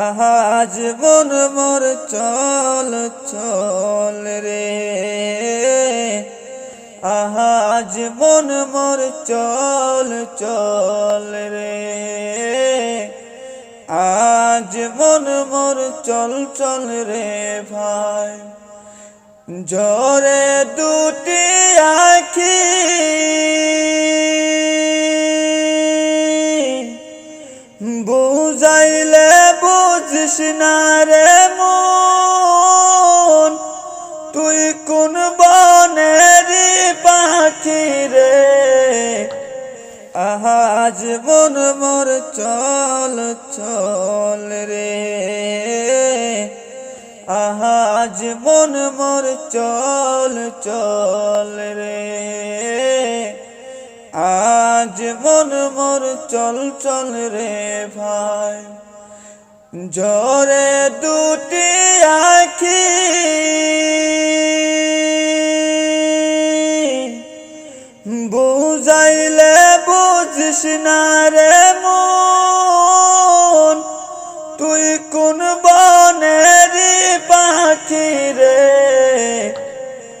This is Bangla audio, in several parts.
আহাজ মন মোর চল চল রে। আহাজ মন মোর চল চল রে। আজ মন মোর চল চল রে ভাই। জরে দুটি আখি না রে মন, তুই কোন বনেরি পাখি রে? আহাজ মন মোর চল চল রে। আহাজ মন মোর চল চল রে। আজ মন মোর চল চল রে ভাই। জরে দুটি আখি। বুঝাইলে বুঝিস না রে মন, তুই কোন বনেরি পাখি রে?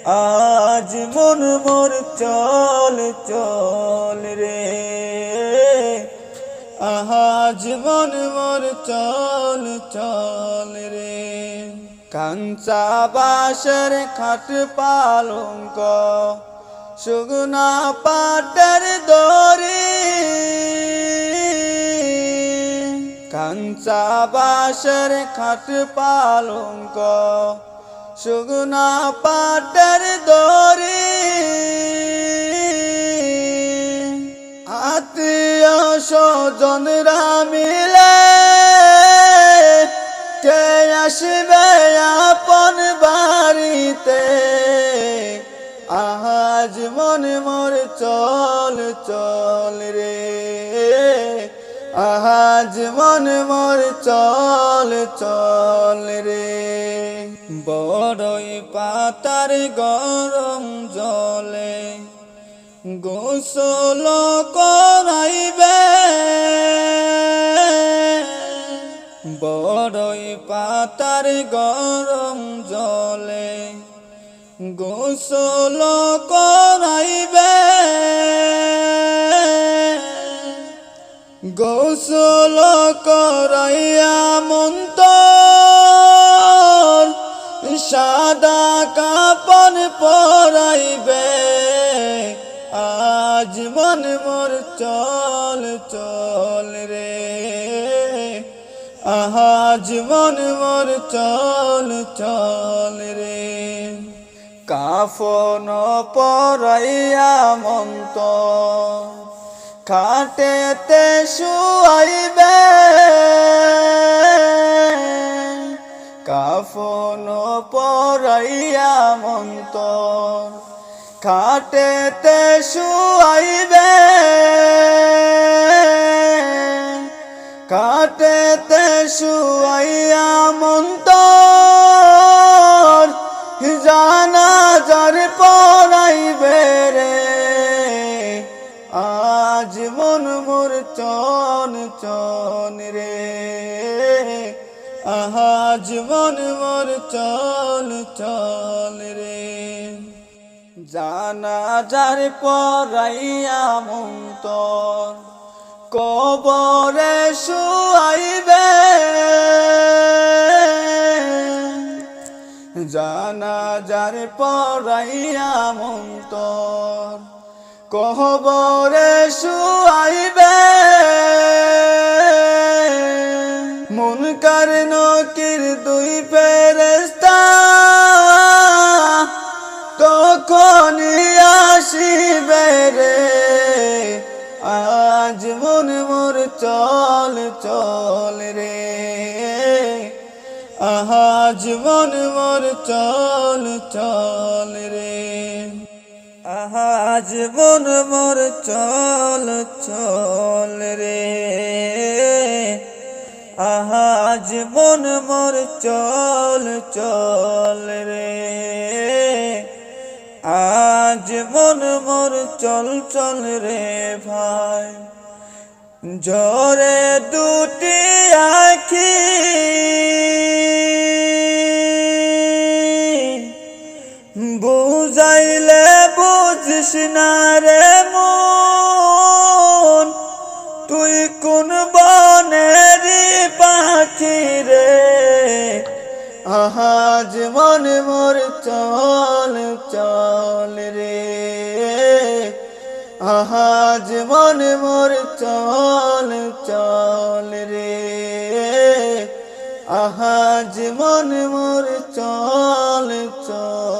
আজ মন মোর চল চল রে। আজ মন মোর চল চল রে। কাঞ্চা বাসের খাট পালঙ্ক, সুগুনা পাটের দরি কাঞ্চা বাসের খাট পালঙ্ক, সুগুনা পাটের দরি আত্মীয় স্বজনরা মিলে বাড়িতে আজ মনে মোর চল চল রে। আজ মনে মোর চল চল রে। বড়ই পাতার গরম জলে গোসল করাইবে। বড়ই পাতার গরম জলে গোসল করাইবে। গোসল করাইয়া মন্তর সাদা কাপন পরাইবে। আজ মন মোর চল চল রে। আজ মন মোর চল চল রে। কাফন পরাইয়া মন্ত। খাটেতে শুয়াইবে। কাফন পরাইয়া মন্ত। খাটেতে শুয়াইবে। খাটেতে শুয়াইয়া মোর চন চন রে। আজ মন মোর চল চল রে। জানাজার পরাইয়া মন্তর, কবরে শুয়াইবে। জানাজার পরাইয়া মন্তর কহবরে শুয়াইবে। মুনকার নকির দুই ফেরেস্তা তখন আসিবে রে। আজ মন মোর চল চল রে। আজ মন মোর চল চল রে। জীবন মোর চল চল রে। আহা জীবন মোর চল চল রে। আজীবন মোর চল চল রে ভাই। জরে দুটি আখি। বুঝাইলে রে মন, তুই কোন বনেরি পাখি রে? আহাজ মন মোর চল চল রে। আহাজ মন মোর চল চল রে। আহাজ মন মোর চল চল